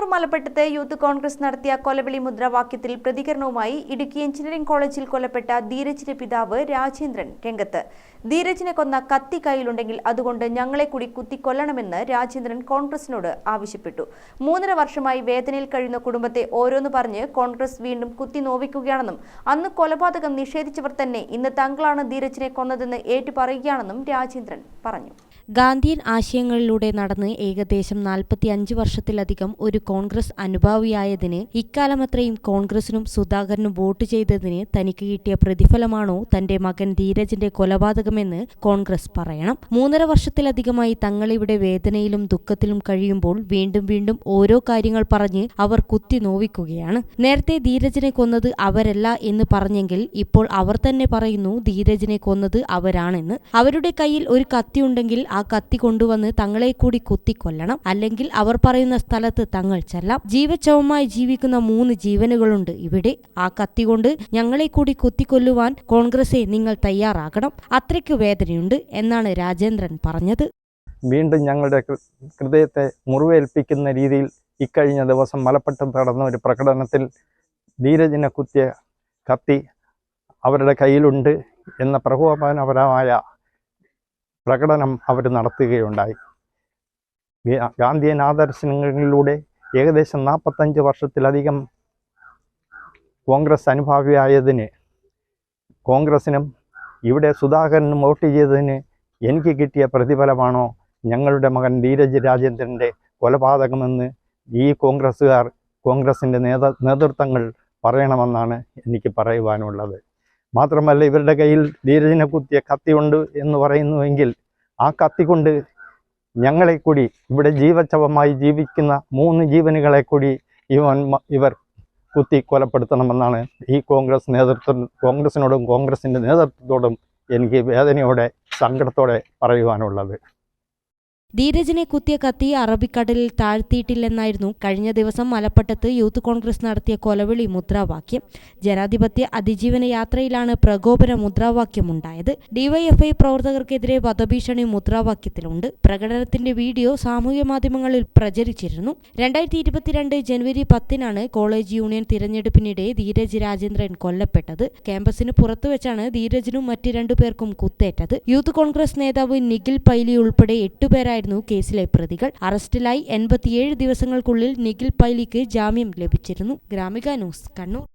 Kannur മലപ്പെട്ടത്ത് youth Congress നടത്തിയ കൊലവിളി മുദ്രാവാക്യത്തിൽ പ്രതികരണവുമായി ഇടുക്കി എഞ്ചിനീയറിംഗ് കോളേജിൽ കൊല്ലപ്പെട്ട ധീരജിന്റെ പിതാവ് രാജേന്ദ്രൻ രംഗത്ത്. ധീരജിനെ കൊന്ന കത്തി കയ്യിലുണ്ടെങ്കിൽ അതുകൊണ്ട് ഞങ്ങളെ കൂടി കുത്തിക്കൊല്ലണമെന്ന് രാജേന്ദ്രൻ കോൺഗ്രസിനോട് ആവശ്യപ്പെട്ടു. മൂന്നര വർഷമായി വേദനയിൽ കഴിയുന്ന കുടുംബത്തെ ഓരോന്ന് പറഞ്ഞ് കോൺഗ്രസ് വീണ്ടും കുത്തി നോവിക്കുകയാണെന്നും അന്ന് കൊലപാതകം നിഷേധിച്ചവർ തന്നെ ഇന്ന് തങ്ങളാണ് ധീരജിനെ കൊന്നതെന്ന് ഏറ്റുപറയുകയാണെന്നും രാജേന്ദ്രൻ പറഞ്ഞു. ഗാന്ധിയൻ ആശയങ്ങളിലൂടെ നടന്ന് ഏകദേശം നാൽപ്പത്തി അഞ്ച് വർഷത്തിലധികം ഒരു കോൺഗ്രസ് അനുഭാവിയായതിന് ഇക്കാലമത്രയും കോൺഗ്രസിനും സുധാകരനും വോട്ട് ചെയ്തതിന് തനിക്ക് കിട്ടിയ പ്രതിഫലമാണോ തന്റെ മകൻ ധീരജിന്റെ കൊലപാതകമെന്ന് കോൺഗ്രസ് പറയണം. മൂന്നര വർഷത്തിലധികമായി തങ്ങളിവിടെ വേദനയിലും ദുഃഖത്തിലും കഴിയുമ്പോൾ വീണ്ടും വീണ്ടും ഓരോ കാര്യങ്ങൾ പറഞ്ഞ് അവർ കുത്തി നോവിക്കുകയാണ്. നേരത്തെ ധീരജിനെ കൊന്നത് അവരല്ല എന്ന് പറഞ്ഞെങ്കിൽ ഇപ്പോൾ അവർ തന്നെ പറയുന്നു ധീരജിനെ കൊന്നത് അവരാണെന്ന്. അവരുടെ കയ്യിൽ ഒരു കത്തിയുണ്ടെങ്കിൽ ആ കത്തി കൊണ്ടുവന്ന് തങ്ങളെ കൂടി കുത്തിക്കൊല്ലണം. അല്ലെങ്കിൽ അവർ പറയുന്ന സ്ഥലത്ത് തങ്ങൾ ചെല്ലാം. ജീവച്ചവമായി ജീവിക്കുന്ന മൂന്ന് ജീവനുകളുണ്ട് ഇവിടെ. ആ കത്തി കൊണ്ട് ഞങ്ങളെ കൂടി കുത്തിക്കൊല്ലുവാൻ കോൺഗ്രസെ നിങ്ങൾ തയ്യാറാകണം. അത്രയ്ക്ക് വേദനയുണ്ട് എന്നാണ് രാജേന്ദ്രൻ പറഞ്ഞത്. വീണ്ടും ഞങ്ങളുടെ ഹൃദയത്തെ മുറിവേൽപ്പിക്കുന്ന രീതിയിൽ ഇക്കഴിഞ്ഞ ദിവസം മലപ്പട്ടം നടന്ന ഒരു പ്രകടനത്തിൽ ധീരജിനെ കുത്തിയ കത്തി അവരുടെ കയ്യിലുണ്ട് എന്ന പ്രകോപനപരമായ പ്രകടനം അവർ നടത്തുകയുണ്ടായി. ഗാന്ധിയൻ ആദർശങ്ങളിലൂടെ ഏകദേശം നാൽപ്പത്തഞ്ച് വർഷത്തിലധികം കോൺഗ്രസ് അനുഭാവിയായതിന് കോൺഗ്രസിനും ഇവിടെ സുധാകരനും വോട്ട് ചെയ്തതിന് എനിക്ക് കിട്ടിയ പ്രതിഫലമാണോ ഞങ്ങളുടെ മകൻ ധീരജ് രാജേന്ദ്രന്റെ കൊലപാതകമെന്ന് ഈ കോൺഗ്രസ്സുകാർ കോൺഗ്രസിന്റെ നേത നേതൃത്വങ്ങൾ പറയണമെന്നാണ് എനിക്ക് പറയുവാനുള്ളത്. മാത്രമല്ല ഇവരുടെ കയ്യിൽ ധീരജിനെ കുത്തിയ കത്തിയുണ്ട് എന്ന് പറയുന്നുവെങ്കിൽ ആ കത്തി കൊണ്ട് ഞങ്ങളെ കൂടി ഇവിടെ ജീവച്ചവമായി ജീവിക്കുന്ന മൂന്ന് ജീവനുകളെ കൂടി ഇവൻ ഇവർ കുത്തി കൊലപ്പെടുത്തണമെന്നാണ് ഈ കോൺഗ്രസ് നേതൃത്വം കോൺഗ്രസിനോടും കോൺഗ്രസിന്റെ നേതൃത്വത്തോടും എനിക്ക് വേദനയോടെ സങ്കടത്തോടെ പറയുവാനുള്ളത്. ധീരജിനെ കുത്തിയ കത്തി അറബിക്കടലിൽ താഴ്ത്തിയിട്ടില്ലെന്നായിരുന്നു. കഴിഞ്ഞ ദിവസം മലപ്പട്ടത്ത് യൂത്ത് കോൺഗ്രസ് നടത്തിയ കൊലവിളി മുദ്രാവാക്യം. ജനാധിപത്യ അതിജീവന യാത്രയിലാണ് പ്രകോപന മുദ്രാവാക്യമുണ്ടായത്. ഡിവൈഎഫ്ഐ പ്രവർത്തകർക്കെതിരെ വധഭീഷണി മുദ്രാവാക്യത്തിലുണ്ട്. പ്രകടനത്തിന്റെ വീഡിയോ സാമൂഹ്യ മാധ്യമങ്ങളിൽ പ്രചരിച്ചിരുന്നു. രണ്ടായിരത്തി ഇരുപത്തിരണ്ട് ജനുവരി പത്തിനാണ് കോളേജ് യൂണിയൻ തിരഞ്ഞെടുപ്പിനിടെ ധീരജ് രാജേന്ദ്രൻ കൊല്ലപ്പെട്ടത്. ക്യാമ്പസിന് പുറത്തുവെച്ചാണ് ധീരജിനും മറ്റ് രണ്ടുപേർക്കും കുത്തേറ്റത്. യൂത്ത് കോൺഗ്രസ് നേതാവ് നിഖിൽ പൈലി ഉൾപ്പെടെ എട്ടുപേരായിരുന്നു കേസിലെ പ്രതികൾ. അറസ്റ്റിലായി എൺപത്തിയേഴ് ദിവസങ്ങൾക്കുള്ളിൽ നിഖിൽ പൈലിക്ക് ജാമ്യം ലഭിച്ചിരുന്നു. ഗ്രാമിക ന്യൂസ് കണ്ണൂർ.